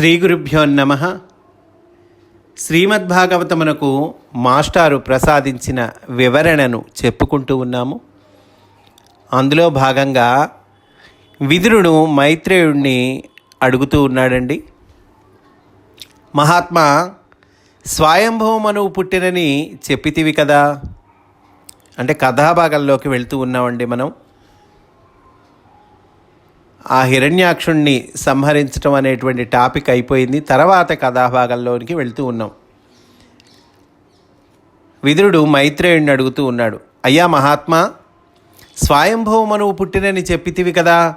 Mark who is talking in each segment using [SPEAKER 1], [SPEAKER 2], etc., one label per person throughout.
[SPEAKER 1] శ్రీ గురుభ్యో నమ. శ్రీమద్భాగవతమునకు మాస్టారు ప్రసాదించిన వివరణను చెప్పుకుంటూ ఉన్నాము. అందులో భాగంగా విదురుడు మైత్రేయుణ్ణి అడుగుతూ ఉన్నాడండి. మహాత్మా స్వయంభవమనువు పుట్టినని చెప్పితివి కదా? అంటే కథాభాగంలోకి వెళ్తూ ఉన్నామండి మనం. ఆ హిరణ్యాక్షుణ్ణి సంహరించడం అనేటువంటి టాపిక్ అయిపోయింది. తర్వాత కథాభాగంలోనికి వెళుతూ ఉన్నాం. విదురుడు మైత్రేయుడిని అడుగుతూ ఉన్నాడు అయ్యా మహాత్మా స్వయంభవమనువు పుట్టినని చెప్పితివి కదా.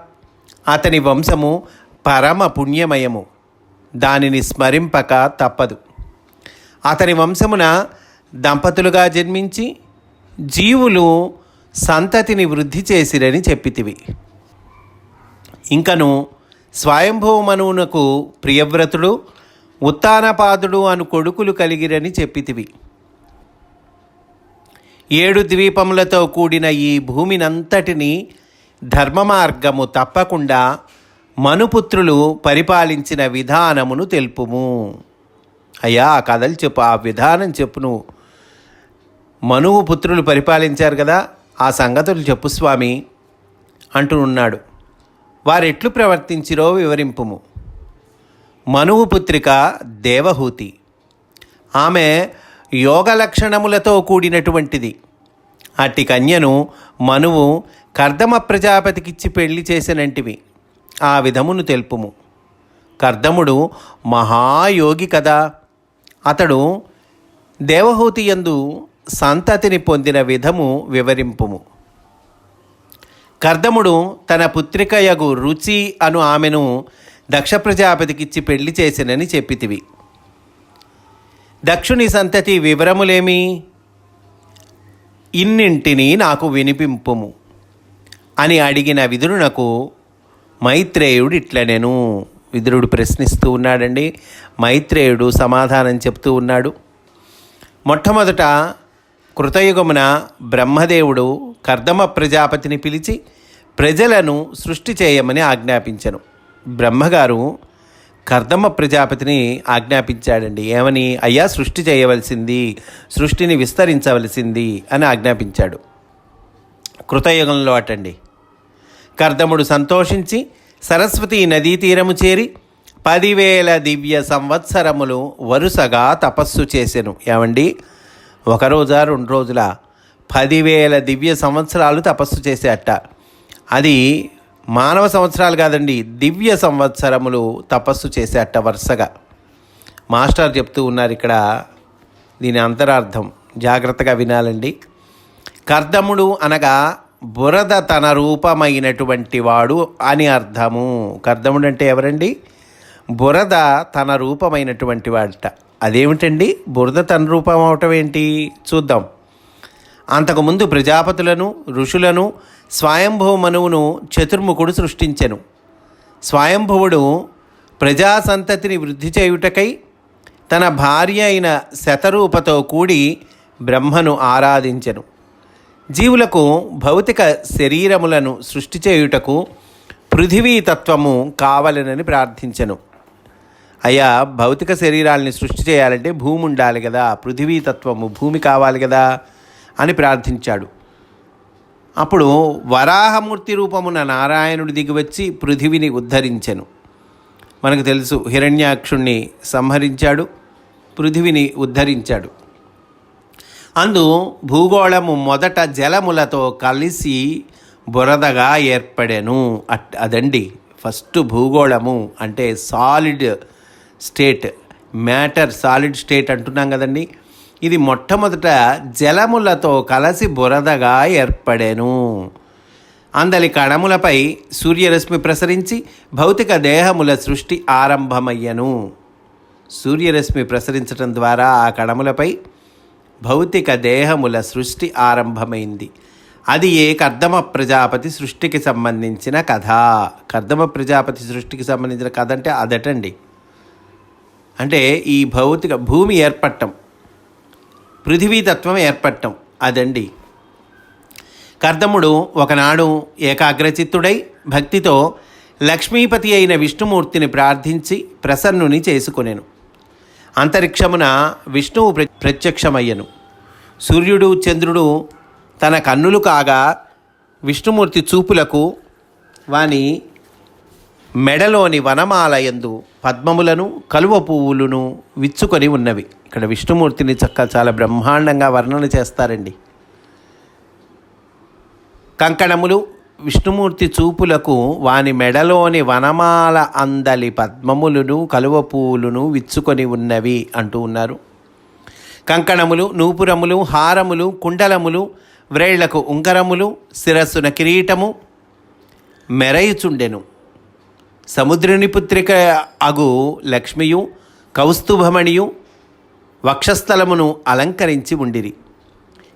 [SPEAKER 1] అతని వంశము పరమ పుణ్యమయము. దానిని స్మరింపక తప్పదు. అతని వంశమున దంపతులుగా జన్మించి జీవులు సంతతిని వృద్ధి చేసిరని చెప్పితివి. ఇంకను స్వయంభవమనువునకు ప్రియవ్రతుడు ఉత్తానపాదుడు అను కొడుకులు కలిగిరని చెప్పితివి. ఏడు ద్వీపములతో కూడిన ఈ భూమినంతటిని ధర్మ మార్గము తప్పకుండా మనుపుత్రులు పరిపాలించిన విధానమును తెలుపుము. అయ్యా ఆ కథలు చెప్పు ఆ విధానం చెప్పు నువ్వు. మనువు పుత్రులు పరిపాలించారు కదా ఆ సంగతులు చెప్పు స్వామి అంటూ ఉన్నాడు. వారెట్లు ప్రవర్తించిరో వివరింపుము. మనువు పుత్రిక దేవహూతి. ఆమె యోగ లక్షణములతో కూడినటువంటిది. అట్టి కన్యను మనువు కర్దమ ప్రజాపతికిచ్చి పెళ్ళి చేసినంటివి. ఆ విధమును తెలుపుము. కర్దముడు మహాయోగి కదా. అతడు దేవహూతి యందు సంతతిని పొందిన విధము వివరింపుము. కర్దముడు తన పుత్రికయగు రుచి అను ఆమెను దక్ష ప్రజాపతికిచ్చి పెళ్ళి చేసినని చెప్పితివి. దక్షుని సంతతి వివరములేమి? ఇన్నింటిని నాకు వినిపింపుము అని అడిగిన విదురునకు మైత్రేయుడు ఇట్లనెను విదురుడు ప్రశ్నిస్తూ ఉన్నాడండి. మైత్రేయుడు సమాధానం చెప్తూ ఉన్నాడు. మొట్టమొదట కృతయుగమున బ్రహ్మదేవుడు కర్దమ ప్రజాపతిని పిలిచి ప్రజలను సృష్టి చేయమని ఆజ్ఞాపించను. బ్రహ్మగారు కర్దమ ప్రజాపతిని ఆజ్ఞాపించాడండి. ఏమని? అయ్యా సృష్టి చేయవలసింది సృష్టిని విస్తరించవలసింది అని ఆజ్ఞాపించాడు. కృతయుగంలో అటండి. కర్దముడు సంతోషించి సరస్వతి నదీ తీరము చేరి పదివేల దివ్య సంవత్సరములు వరుసగా తపస్సు చేసెను. ఏమండి? ఒక రోజా రెండు రోజుల పదివేల దివ్య సంవత్సరాలు తపస్సు చేసేట అది మానవ సంవత్సరాలు కాదండి దివ్య సంవత్సరములు తపస్సు చేసేట వరుసగా. మాస్టర్ చెప్తూ ఉన్నారు ఇక్కడ దీని అంతరార్థం. జాగ్రత్తగా వినాలండి. కర్దముడు అనగా బురద తన రూపమైనటువంటి వాడు అని అర్థము. కర్దముడు అంటే ఎవరండి? బురద తన రూపమైనటువంటి వాడట. అదేమిటండి? బురద తన రూపం అవటం ఏంటి? చూద్దాం. అంతకుముందు ప్రజాపతులను ఋషులను స్వయంభవ మనువును చతుర్ముఖుడు సృష్టించెను. స్వయంభవుడు ప్రజా సంతతిని వృద్ధి చేయుటకై తన భార్య అయిన శతరూపతో కూడి బ్రహ్మను ఆరాధించెను. జీవులకు భౌతిక శరీరములను సృష్టి చేయుటకు పృథివీ తత్వము కావలనని ప్రార్థించెను. అయ్యా భౌతిక శరీరాల్ని సృష్టి చేయాలంటే భూమి ఉండాలి కదా పృథివీ తత్వము భూమి కావాలి కదా అని ప్రార్థించాడు. అప్పుడు వరాహమూర్తి రూపమున నారాయణుడి దిగివచ్చి పృథివిని ఉద్ధరించెను. మనకు తెలుసు హిరణ్యాక్షుణ్ణి సంహరించాడు పృథివిని ఉద్ధరించాడు. అందు భూగోళము మొదట జలములతో కలిసి బురదగా ఏర్పడెను. అట్ అదండి ఫస్ట్ భూగోళము అంటే solid state matter solid state అంటున్నాం కదండి. ఇది మొట్టమొదట జలములతో కలిసి బురదగా ఏర్పడెను. అందలి కణములపై సూర్యరశ్మి ప్రసరించి భౌతిక దేహముల సృష్టి ఆరంభమయ్యను. సూర్యరశ్మి ప్రసరించటం ద్వారా ఆ కణములపై భౌతిక దేహముల సృష్టి ఆరంభమైంది. అది ఏ కర్దమ ప్రజాపతి సృష్టికి సంబంధించిన కథ. కర్దమ ప్రజాపతి సృష్టికి సంబంధించిన కథ అంటే అదటండి. అంటే ఈ భౌతిక భూమి ఏర్పడటం పృథివీతత్వం ఏర్పడటం అదండి. కర్దముడు ఒకనాడు ఏకాగ్రచిత్తుడై భక్తితో లక్ష్మీపతి అయిన విష్ణుమూర్తిని ప్రార్థించి ప్రసన్నుని చేసుకొనెను. అంతరిక్షమున విష్ణువు ప్ర ప్రత్యక్షమయ్యను. సూర్యుడు చంద్రుడు తన కన్నులు కాగా విష్ణుమూర్తి చూపులకు వాని మెడలోని వనమాలయందు పద్మములను కలువ పువ్వులను విచ్చుకొని ఉన్నవి. ఇక్కడ విష్ణుమూర్తిని చక్క చాలా బ్రహ్మాండంగా వర్ణన చేస్తారండి. కంకణములు విష్ణుమూర్తి చూపులకు వాని మెడలోని వనమాల అందలి పద్మములను కలువ పువ్వులను విచ్చుకొని ఉన్నవి అంటూ ఉన్నారు. కంకణములు నూపురములు హారములు కుండలములు వ్రేళ్ళకు ఉంగరములు శిరస్సున కిరీటము మెరయుచుండెను. సముద్రుని పుత్రిక అగు లక్ష్మియు కౌస్తుభమణియు వక్షస్థలమును అలంకరించి ఉండిరి.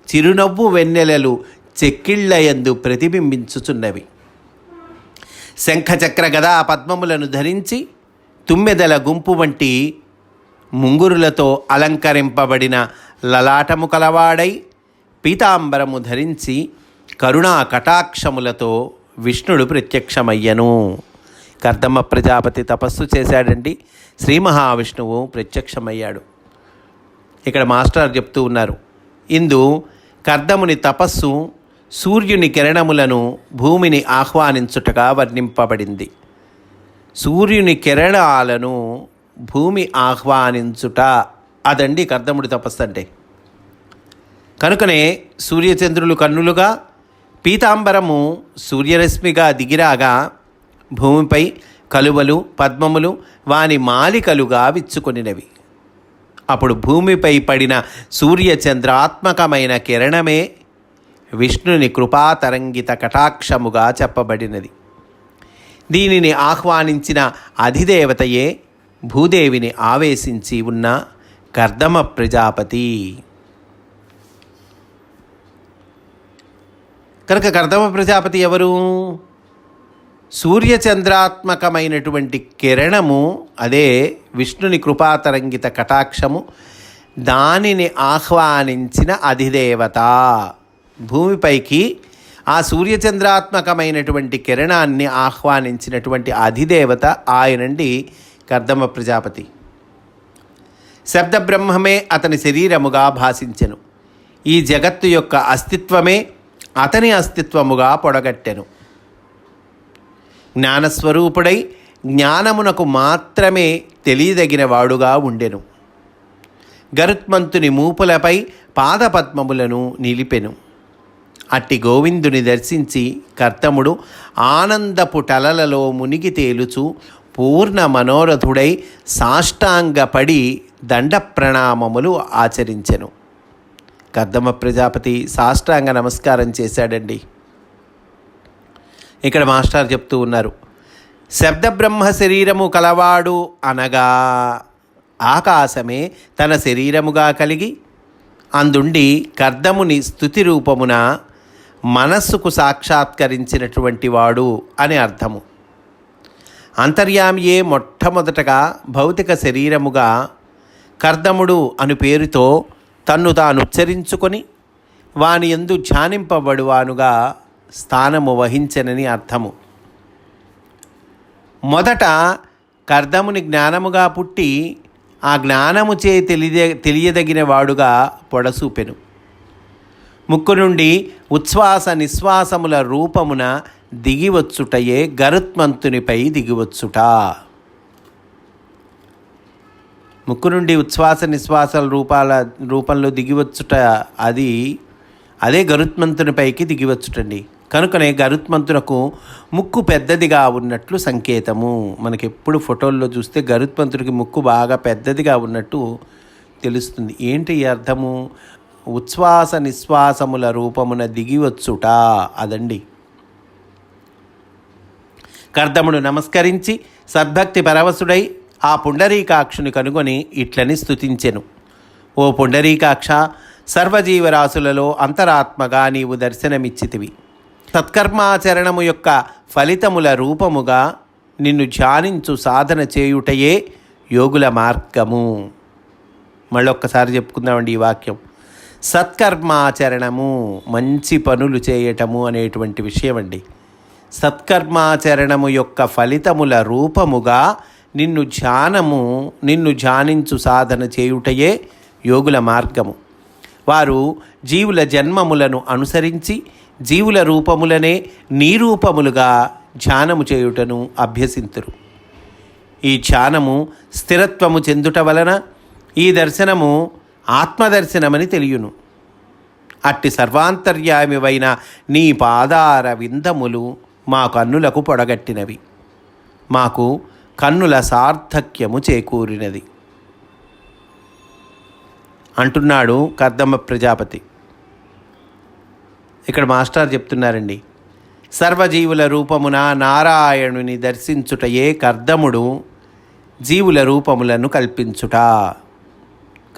[SPEAKER 1] చిరునవ్వు వెన్నెలలు చెక్కిళ్ళయందు ప్రతిబింబించుచున్నవి. శంఖచక్ర గదా పద్మములను ధరించి తుమ్మెదల గుంపు వంటి ముంగురులతో అలంకరింపబడిన లలాటము కలవాడై పీతాంబరము ధరించి కరుణా కటాక్షములతో విష్ణుడు ప్రత్యక్షమయ్యను. కర్దమ్మ ప్రజాపతి తపస్సు చేశాడండి. శ్రీ మహావిష్ణువు ప్రత్యక్షమయ్యాడు. ఇక్కడ మాస్టర్ చెప్తూ ఉన్నారు. ఇందు కర్దముని తపస్సు సూర్యుని కిరణములను భూమిని ఆహ్వానించుటగా వర్ణింపబడింది. సూర్యుని కిరణాలను భూమి ఆహ్వానించుట అదండి కర్దముడి తపస్సు అంటే. కనుకనే సూర్యచంద్రులు కన్నులుగా పీతాంబరము సూర్యరశ్మిగా దిగిరాగా భూమిపై కలువలు పద్మములు వాని మాలికలుగా విచ్చుకొనినవి. అప్పుడు భూమిపై పడిన సూర్యచంద్రాత్మకమైన కిరణమే విష్ణుని కృపాతరంగిత కటాక్షముగా చెప్పబడినది. దీనిని ఆహ్వానించిన అధిదేవతయే భూదేవిని ఆవేశించి ఉన్న కర్దమ ప్రజాపతి. కనుక కర్దమ ప్రజాపతి ఎవరు? సూర్యచంద్రాత్మకమైనటువంటి కిరణము అదే విష్ణుని కృపాతరంగిత కటాక్షము దానిని ఆహ్వానించిన అధిదేవత. భూమిపైకి ఆ సూర్యచంద్రాత్మకమైనటువంటి కిరణాన్ని ఆహ్వానించినటువంటి అధిదేవత ఆయనండి కర్దమ ప్రజాపతి. శబ్దబ్రహ్మమే అతని శరీరముగా భాషించెను. ఈ జగత్తు యొక్క అస్తిత్వమే అతని అస్తిత్వముగా పొడగట్టెను. జ్ఞానస్వరూపుడై జ్ఞానమునకు మాత్రమే తెలియదగిన వాడుగా ఉండెను. గరుత్మంతుని మూపులపై పాదపద్మములను నిలిపెను. అట్టి గోవిందుని దర్శించి కర్తముడు ఆనందపు టలలలో మునిగి తేలుచు పూర్ణ మనోరథుడై సాష్టాంగపడి దండ ప్రణామములు ఆచరించెను. కర్దమ ప్రజాపతి సాష్టాంగ నమస్కారం చేశాడండి. ఇక్కడ మాస్టర్ చెప్తూ ఉన్నారు. శబ్దబ్రహ్మ శరీరము కలవాడు అనగా ఆకాశమే తన శరీరముగా కలిగి అందుండి కర్దముని స్థుతి రూపమున మనస్సుకు సాక్షాత్కరించినటువంటి వాడు అని అర్థము. అంతర్యామియే మొట్టమొదటగా భౌతిక శరీరముగా కర్దముడు అను పేరుతో తన్ను తాను ఉచ్చరించుకొని వాని ఎందు ధ్యానింపబడువానుగా స్థానము వహించనని అర్థము. మొదట కర్దముని జ్ఞానముగా పుట్టి ఆ జ్ఞానము చే తెలియ తెలియదగిన వాడుగా పొడసూపెను. ముక్కు నుండి ఉచ్ఛ్వాస నిశ్వాసముల రూపమున దిగివచ్చుటయే గరుత్మంతునిపై దిగివచ్చుట. ముక్కు నుండి ఉచ్ఛ్వాస నిశ్వాసాల రూపాల రూపంలో దిగివచ్చుట అది అదే గరుత్మంతునిపైకి దిగివచ్చుటండి. కనుకనే గరుత్మంతునకు ముక్కు పెద్దదిగా ఉన్నట్లు సంకేతము. మనకెప్పుడు ఫోటోల్లో చూస్తే గరుత్మంతుడికి ముక్కు బాగా పెద్దదిగా ఉన్నట్టు తెలుస్తుంది. ఏంటి ఈ అర్థము? ఉచ్ఛ్వాస నిశ్వాసముల రూపమున దిగివచ్చుట. అదండి. కర్దముడు నమస్కరించి సద్భక్తి పరవశుడై ఆ పుండరీకాక్షుని కనుగొని ఇట్లని స్తుతించెను. ఓ పుండరీకాక్ష సర్వజీవరాశులలో అంతరాత్మగా నీవు దర్శనమిచ్చితివి. సత్కర్మాచరణము యొక్క ఫలితముల రూపముగా నిన్ను ధ్యానించు సాధన చేయుటయే యోగుల మార్గము. మళ్ళొక్కసారి చెప్పుకుందామండి ఈ వాక్యం. సత్కర్మాచరణము మంచి పనులు చేయటము అనేటువంటి విషయం అండి సత్కర్మాచరణము యొక్క ఫలితముల రూపముగా నిన్ను ధ్యానము నిన్ను ధ్యానించు సాధన చేయుటయే యోగుల మార్గము. వారు జీవుల జన్మములను అనుసరించి జీవుల రూపములనే నీరూపములుగా ధ్యానము చేయుటను అభ్యసింతురు. ఈ ధ్యానము స్థిరత్వము చెందుట వలన ఈ దర్శనము ఆత్మదర్శనమని తెలియను. అట్టి సర్వాంతర్యామివైన నీ పాదార విందములు మా కన్నులకు పొడగట్టినవి. మాకు కన్నుల సార్థక్యము చేకూరినది. అంటున్నాడు కర్దమ్మ ప్రజాపతి. ఇక్కడ మాస్టర్ చెప్తున్నారండి. సర్వజీవుల రూపమున నారాయణుని దర్శించుటయే కర్దముడు జీవుల రూపములను కల్పించుట.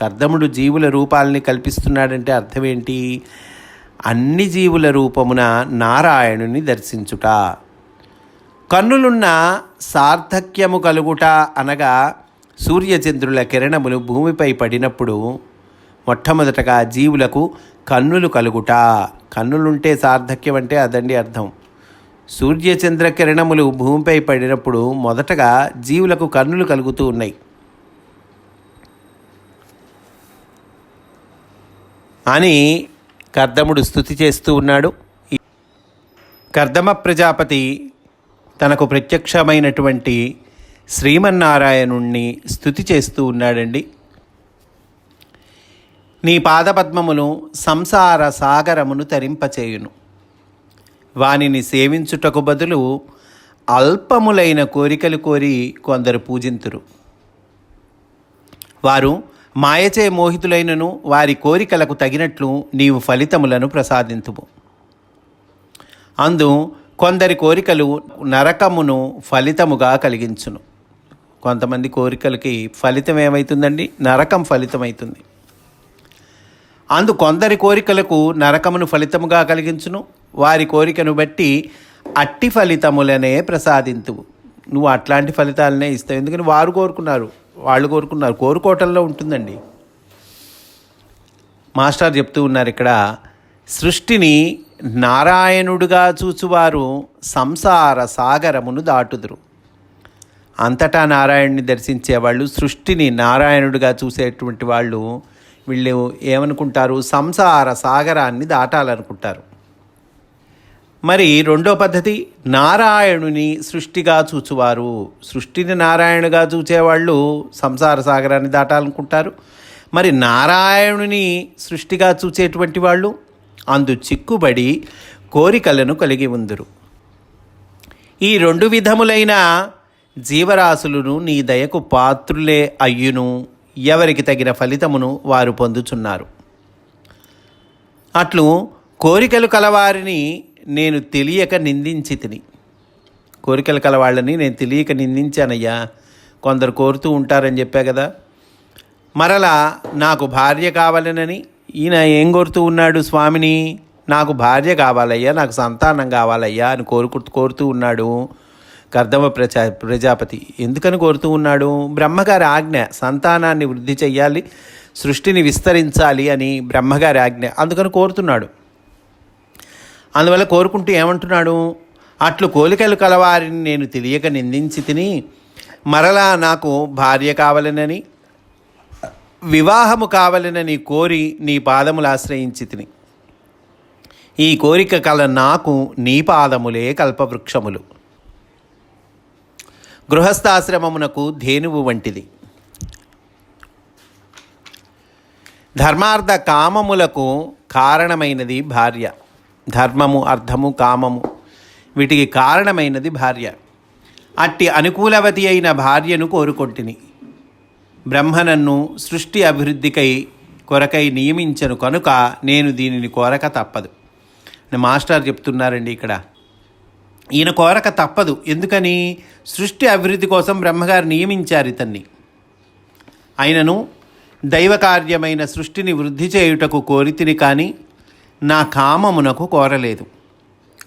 [SPEAKER 1] కర్దముడు జీవుల రూపాలని కల్పిస్తున్నాడంటే అర్థమేంటి అన్ని జీవుల రూపమున నారాయణుని దర్శించుట. కన్నులున్న సార్థక్యము కలుగుట అనగా సూర్యచంద్రుల కిరణములు భూమిపై పడినప్పుడు మొట్టమొదటగా జీవులకు కన్నులు కలుగుట. కన్నులుంటే సార్థక్యం అంటే అదండి అర్థం. సూర్యచంద్ర కిరణములు భూమిపై పడినప్పుడు మొదటగా జీవులకు కన్నులు కలుగుతూ ఉన్నాయి. అని కర్దముడు స్థుతి చేస్తూ ఉన్నాడు. కర్దమ ప్రజాపతి తనకు ప్రత్యక్షమైనటువంటి శ్రీమన్నారాయణుణ్ణి స్థుతి చేస్తూ ఉన్నాడండి. నీ పాదపద్మమును సంసార సాగరమును తరింపచేయును. వానిని సేవించుటకు బదులు అల్పములైన కోరికలు కోరి కొందరు పూజింతురు. వారు మాయచే మోహితులైనను వారి కోరికలకు తగినట్లు నీవు ఫలితములను ప్రసాదింతుము. అందు కొందరి కోరికలు నరకమును ఫలితముగా కలిగించును. కొంతమంది కోరికలకి ఫలితం ఏమవుతుందండి నరకం ఫలితమవుతుంది అందు కొందరి కోరికలకు నరకమును ఫలితముగా కలిగించును. వారి కోరికను బట్టి అట్టి ఫలితములనే ప్రసాదింతువు. నువ్వు అట్లాంటి ఫలితాలనే ఇస్తావు. ఎందుకని వారు కోరుకున్నారు? వాళ్ళు కోరుకున్నారు. కోరుకోవటంలో ఉంటుందండి. మాస్టర్ చెప్తూ ఉన్నారు ఇక్కడ సృష్టిని నారాయణుడుగా చూచువారు సంసార సాగరమును దాటుదురు. అంతటా నారాయణుని దర్శించేవాళ్ళు సృష్టిని నారాయణుడిగా చూసేటువంటి వాళ్ళు వీళ్ళు ఏమనుకుంటారు? సంసార సాగరాన్ని దాటాలనుకుంటారు. మరి రెండో పద్ధతి నారాయణుని సృష్టిగా చూచువారు. సృష్టిని నారాయణుగా చూచేవాళ్ళు సంసార సాగరాన్ని దాటాలనుకుంటారు. మరి నారాయణుని సృష్టిగా చూచేటువంటి వాళ్ళు అందు చిక్కుబడి కోరికలను కలిగి ఉందరు. ఈ రెండు విధములైన జీవరాశులను నీ దయకు పాత్రులే అయ్యును. ఎవరికి తగిన ఫలితమును వారు పొందుచున్నారు. అట్లు కోరికలు కలవారిని నేను తెలియక నిందించి తిని. కోరికలు కలవాళ్ళని నేను తెలియక నిందించానయ్యా. కొందరు కోరుతూ ఉంటారని చెప్పా కదా. మరలా నాకు భార్య కావాలనని ఈయన ఏం కోరుతూ ఉన్నాడు స్వామిని? నాకు భార్య కావాలయ్యా నాకు సంతానం కావాలయ్యా అని కోరుకు కోరుతూ ఉన్నాడు. కర్దమ ప్రజా ప్రజాపతి. ఎందుకని కోరుతూ ఉన్నాడు? బ్రహ్మగారి ఆజ్ఞ సంతానాన్ని వృద్ధి చెయ్యాలి సృష్టిని విస్తరించాలి అని బ్రహ్మగారి ఆజ్ఞ. అందుకని కోరుతున్నాడు. అందువల్ల కోరుకుంటూ ఏమంటున్నాడు? అట్లు కోలికలు కలవారిని నేను తెలియక నిందించి తిని మరలా నాకు భార్య కావాలనని వివాహము కావాలనని కోరి నీ పాదములు ఆశ్రయించి తిని. ఈ కోరిక కల నాకు నీ పాదములే కల్పవృక్షములు. గృహస్థాశ్రమమునకు ధేనువు వంటిది. ధర్మార్థ కామములకు కారణమైనది భార్య. ధర్మము అర్థము కామము వీటికి కారణమైనది భార్య. అట్టి అనుకూలవతి అయిన భార్యను కోరుకొంటిని. బ్రహ్మనన్ను సృష్టి అభివృద్ధికై కొరకై నియమించను కనుక నేను దీనిని కోరక తప్పదు. మాస్టర్ చెప్తున్నారండి ఇక్కడ. ఈయన కోరక తప్పదు. ఎందుకని? సృష్టి అభివృద్ధి కోసం బ్రహ్మగారు నియమించారు ఇతన్ని. ఆయనను దైవకార్యమైన సృష్టిని వృద్ధి చేయుటకు కోరితిని కానీ నా కామమునకు కోరలేదు.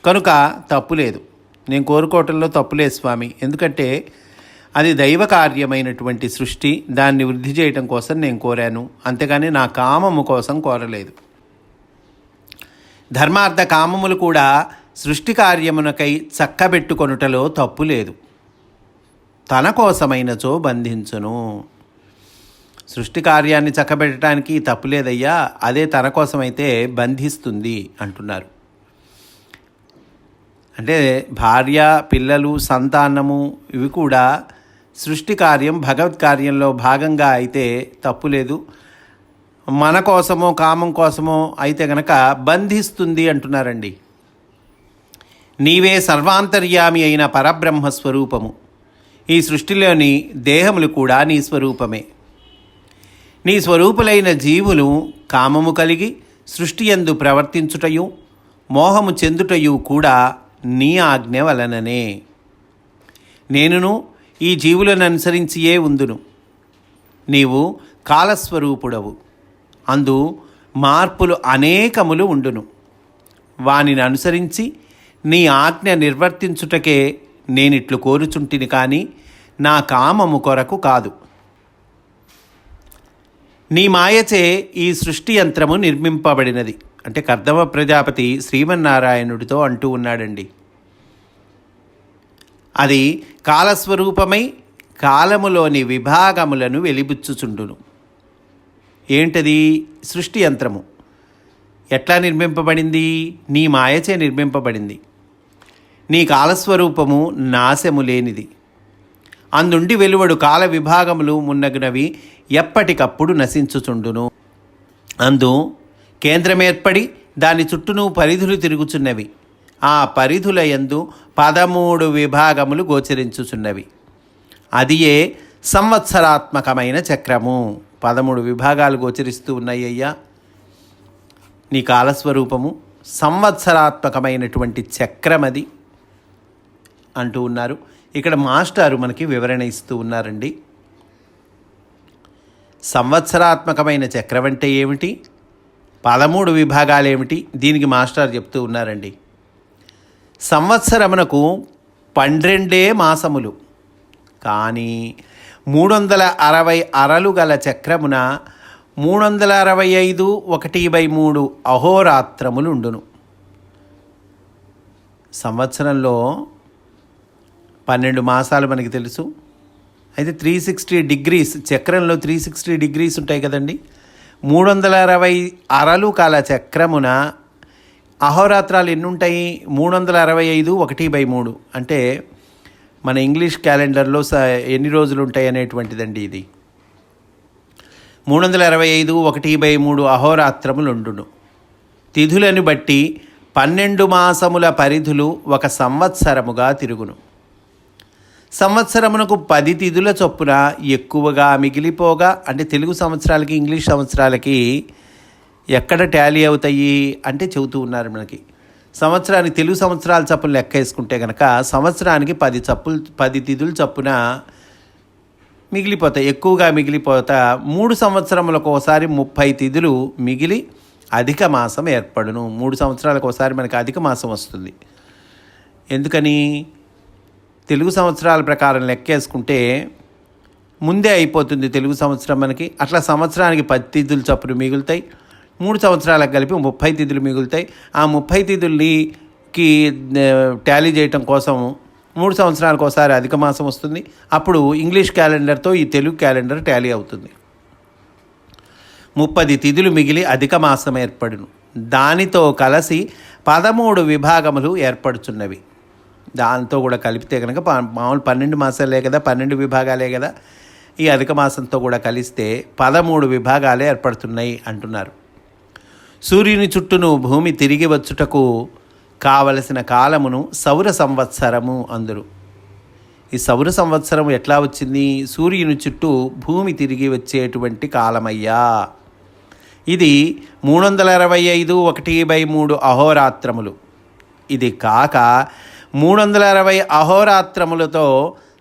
[SPEAKER 1] కనుక తప్పులేదు. నేను కోరుకోవటంలో తప్పులేదు స్వామి. ఎందుకంటే అది దైవకార్యమైనటువంటి సృష్టి. దాన్ని వృద్ధి చేయటం కోసం నేను కోరాను. అంతేగాని నా కామము కోసం కోరలేదు. ధర్మార్థ కామములు కూడా సృష్టి కార్యమునకై చక్కబెట్టుకొనుటలో తప్పు లేదు తన కోసమైనచో బంధించును. సృష్టి కార్యాన్ని చక్కబెట్టడానికి తప్పు లేదయ్యా అదే తన కోసమైతే బంధిస్తుంది అంటున్నారు. అంటే భార్య పిల్లలు సంతానము ఇవి కూడా సృష్టి కార్యం భగవత్ కార్యంలో భాగంగా అయితే తప్పు లేదు మన కోసమో కామం కోసమో అయితే గనక బంధిస్తుంది అంటున్నారండి. నీవే సర్వాంతర్యామి అయిన పరబ్రహ్మ స్వరూపము. ఈ సృష్టిలోని దేహములు కూడా నీ స్వరూపమే. నీ స్వరూపులైన జీవులు కామము కలిగి సృష్టి ఎందు ప్రవర్తించుటయు మోహము చెందుటయు కూడా నీ ఆజ్ఞ వలననే. నేనును ఈ జీవులను అనుసరించియే ఉందును. నీవు కాలస్వరూపుడవు. అందు మార్పులు అనేకములు ఉండును. వానిని అనుసరించి నీ ఆజ్ఞ నిర్వర్తించుటకే నేనిట్లు కోరుచుంటిని కానీ నా కామము కొరకు కాదు. నీ మాయచే ఈ సృష్టి యంత్రము నిర్మింపబడినది. అంటే కర్దమ ప్రజాపతి శ్రీమన్నారాయణుడితో అంటూ ఉన్నాడండి. అది కాలస్వరూపమై కాలములోని విభాగములను వెలిబుచ్చుచుండును. ఏంటది? సృష్టి యంత్రము. ఎట్లా నిర్మింపబడింది? నీ మాయచే నిర్మింపబడింది. నీ కాలస్వరూపము నాశము లేనిది అందుండి వెలువడు కాల విభాగములు మున్నగునవి ఎప్పటికప్పుడు నశించుచుండును. అందు కేంద్రమేర్పడి దాని చుట్టూను పరిధులు తిరుగుచున్నవి. ఆ పరిధుల యందు పదమూడు విభాగములు గోచరించుచున్నవి. అదియే సంవత్సరాత్మకమైన చక్రము. పదమూడు విభాగాలు గోచరిస్తూ ఉన్నాయ్యా నీ కాలస్వరూపము సంవత్సరాత్మకమైనటువంటి చక్రమది. అంటూ ఉన్నారు. ఇక్కడ మాస్టారు మనకి వివరణ ఇస్తూ ఉన్నారండి. సంవత్సరాత్మకమైన చక్రం అంటే ఏమిటి? పదమూడు విభాగాలు ఏమిటి దీనికి మాస్టర్ చెప్తూ ఉన్నారండి. సంవత్సరమునకు పన్నెండే మాసములు. కానీ మూడు వందల అరవై అరలు గల చక్రమున మూడు వందల అరవై ఐదు ఒకటి బై మూడు అహోరాత్రములు ఉండును సంవత్సరంలో పన్నెండు మాసాలు మనకి తెలుసు. అయితే త్రీ సిక్స్టీ డిగ్రీస్ చక్రంలో త్రీ సిక్స్టీ డిగ్రీస్ ఉంటాయి కదండి. మూడు వందల అరవై అరలు కాల చక్రమున అహోరాత్రాలు ఎన్ని ఉంటాయి మూడు వందల అరవై ఐదు ఒకటి బై మూడు. అంటే మన ఇంగ్లీష్ క్యాలెండర్లో స ఎన్ని రోజులు ఉంటాయి అనేటువంటిదండి ఇది. మూడు వందల అరవై ఐదు ఒకటి బై మూడు అహోరాత్రములు ఉండును తిథులను బట్టి పన్నెండు మాసముల పరిధులు ఒక సంవత్సరముగా తిరుగును. సంవత్సరమునకు పది తిథుల చొప్పున ఎక్కువగా మిగిలిపోగా అంటే తెలుగు సంవత్సరాలకి ఇంగ్లీష్ సంవత్సరాలకి ఎక్కడ టాలీ అవుతాయి అంటే చెబుతూ ఉన్నారు మనకి. సంవత్సరానికి తెలుగు సంవత్సరాల చప్పులు లెక్క వేసుకుంటే కనుక సంవత్సరానికి పది చప్పులు పది తిథుల చప్పున మిగిలిపోతాయి ఎక్కువగా మిగిలిపోతా. మూడు సంవత్సరములకు ఒకసారి ముప్పై తిథులు మిగిలి అధిక మాసం ఏర్పడును. మూడు సంవత్సరాలకు ఒకసారి మనకి అధిక మాసం వస్తుంది. ఎందుకని? తెలుగు సంవత్సరాల ప్రకారం లెక్కేసుకుంటే ముందే అయిపోతుంది తెలుగు సంవత్సరం మనకి. అట్లా సంవత్సరానికి పది తిథులు చప్పులు మిగులుతాయి. మూడు సంవత్సరాలకు కలిపి ముప్పై తిథులు మిగులుతాయి. ఆ ముప్పై తిథుల్నికి టాలీ చేయటం కోసం మూడు సంవత్సరాలకు ఒకసారి అధిక మాసం వస్తుంది. అప్పుడు ఇంగ్లీష్ క్యాలెండర్తో ఈ తెలుగు క్యాలెండర్ టాలీ అవుతుంది. ముప్పది తిథులు మిగిలి అధిక మాసం ఏర్పడును. దానితో కలిసి పదమూడు విభాగములు ఏర్పడుచున్నవి. దాంతో కూడా కలిపితే కనుక మామూలు పన్నెండు మాసాలే కదా పన్నెండు విభాగాలే కదా ఈ అధిక మాసంతో కూడా కలిస్తే పదమూడు విభాగాలే ఏర్పడుతున్నాయి అంటున్నారు. సూర్యుని చుట్టూను భూమి తిరిగి వచ్చుటకు కావలసిన కాలమును సౌర సంవత్సరము అందరు. ఈ సౌర సంవత్సరం ఎట్లా వచ్చింది? సూర్యుని చుట్టూ భూమి తిరిగి వచ్చేటువంటి కాలమయ్యా. ఇది మూడు వందల అరవై ఐదు ఒకటి బై మూడు అహోరాత్రములు. ఇది కాక మూడు వందల అరవై అహోరాత్రములతో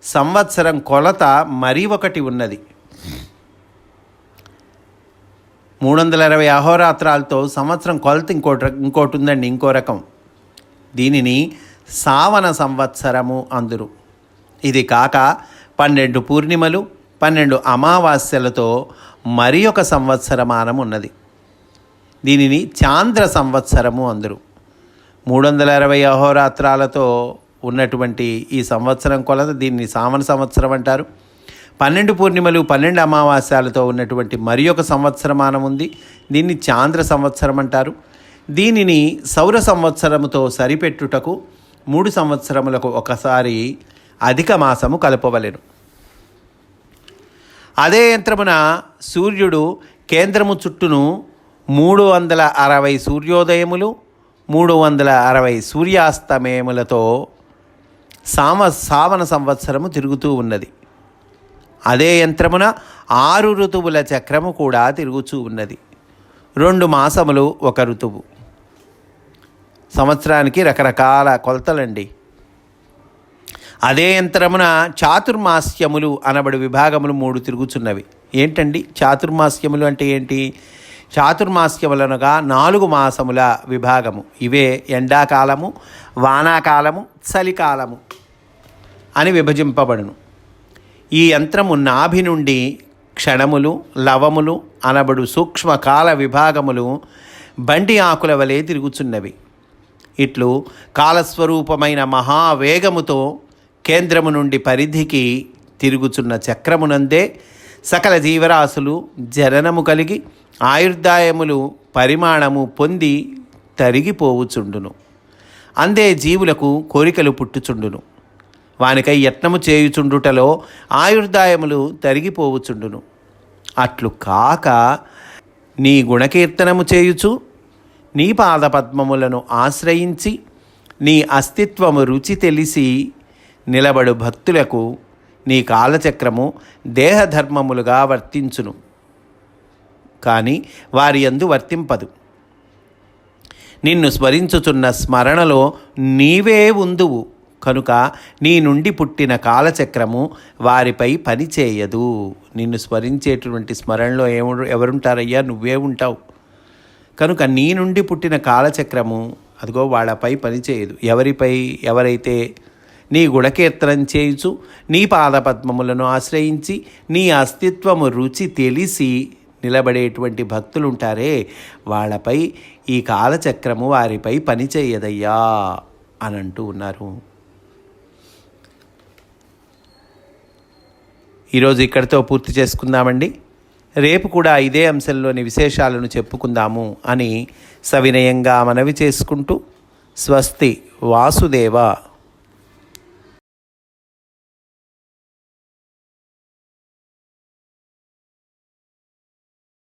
[SPEAKER 1] సంవత్సరం కొలత మరి ఒకటి ఉన్నది. మూడు వందల అరవై అహోరాత్రాలతో సంవత్సరం కొలత ఇంకోటి ఇంకోటి ఉందండి ఇంకో రకం. దీనిని సావన సంవత్సరము అందురు. ఇది కాక పన్నెండు పూర్ణిమలు పన్నెండు అమావాస్యలతో మరి ఒక సంవత్సరమానం ఉన్నది దీనిని చాంద్ర సంవత్సరము అందరు. మూడు వందల అరవై అహోరాత్రాలతో ఉన్నటువంటి ఈ సంవత్సరం కొలత దీన్ని సామన సంవత్సరం అంటారు. పన్నెండు పూర్ణిమలు పన్నెండు అమావాస్యాలతో ఉన్నటువంటి మరి ఒక సంవత్సరమానం ఉంది. దీన్ని చాంద్ర సంవత్సరం అంటారు. దీనిని సౌర సంవత్సరముతో సరిపెట్టుటకు మూడు సంవత్సరములకు ఒకసారి అధిక మాసము కలపవలెను. అదే యంత్రమున సూర్యుడు కేంద్రము చుట్టూను మూడు వందల అరవై సూర్యోదయములు మూడు వందల అరవై సూర్యాస్తమయములతో సామ సావన సంవత్సరము తిరుగుతూ ఉన్నది. అదే యంత్రమున ఆరు ఋతువుల చక్రము కూడా తిరుగుచూ ఉన్నది. రెండు మాసములు ఒక ఋతువు. సంవత్సరానికి రకరకాల కొలతలండి. అదే యంత్రమున చాతుర్మాస్యములు అనబడి విభాగములు మూడు తిరుగుచున్నవి. ఏంటండి? చాతుర్మాస్యములు అంటే ఏంటి? చాతుర్మాస్యములనగా నాలుగు మాసముల విభాగము. ఇవే ఎండాకాలము వానాకాలము చలికాలము అని విభజింపబడును. ఈ యంత్రము నాభి నుండి క్షణములు లవములు అనబడు సూక్ష్మకాల విభాగములు బండి ఆకుల వలె తిరుగుచున్నవి. ఇట్లు కాలస్వరూపమైన మహావేగముతో కేంద్రము నుండి పరిధికి తిరుగుచున్న చక్రమునందే సకల జీవరాశులు జననము కలిగి ఆయుర్దాయములు పరిమాణము పొంది తరిగిపోవుచుండును. అందే జీవులకు కోరికలు పుట్టుచుండును. వానికై యత్నము చేయుచుండుటలో ఆయుర్దాయములు తరిగిపోవుచుండును. అట్లు కాక నీ గుణకీర్తనము చేయుచు నీ పాదపద్మములను ఆశ్రయించి నీ అస్తిత్వము రుచి తెలిసి నిలబడు భక్తులకు నీ కాలచక్రము దేహధర్మములుగా వర్తించును. కానీ వారి యందు వర్తింపదు. నిన్ను స్మరించుచున్న స్మరణలో నీవే ఉందువు. కనుక నీ నుండి పుట్టిన కాలచక్రము వారిపై పనిచేయదు నిన్ను స్మరించేటువంటి స్మరణలో ఏము ఎవరుంటారయ్యా? నువ్వే ఉంటావు. కనుక నీ నుండి పుట్టిన కాలచక్రము అదిగో వాళ్ళపై పనిచేయదు ఎవరిపై ఎవరైతే నీ గుణకీర్తనం చేయుచు నీ పాదపద్మములను ఆశ్రయించి నీ అస్తిత్వము రుచి తెలిసి నిలబడేటువంటి భక్తులు ఉంటారే వాళ్ళపై ఈ కాలచక్రము వారిపై పనిచేయదయ్యా అని అంటూ ఉన్నారు. ఈరోజు ఇక్కడితో పూర్తి చేసుకుందామండి. రేపు కూడా ఇదే అంశంలోని విశేషాలను చెప్పుకుందాము అని సవినయంగా మనవి చేసుకుంటూ స్వస్తి వాసుదేవ.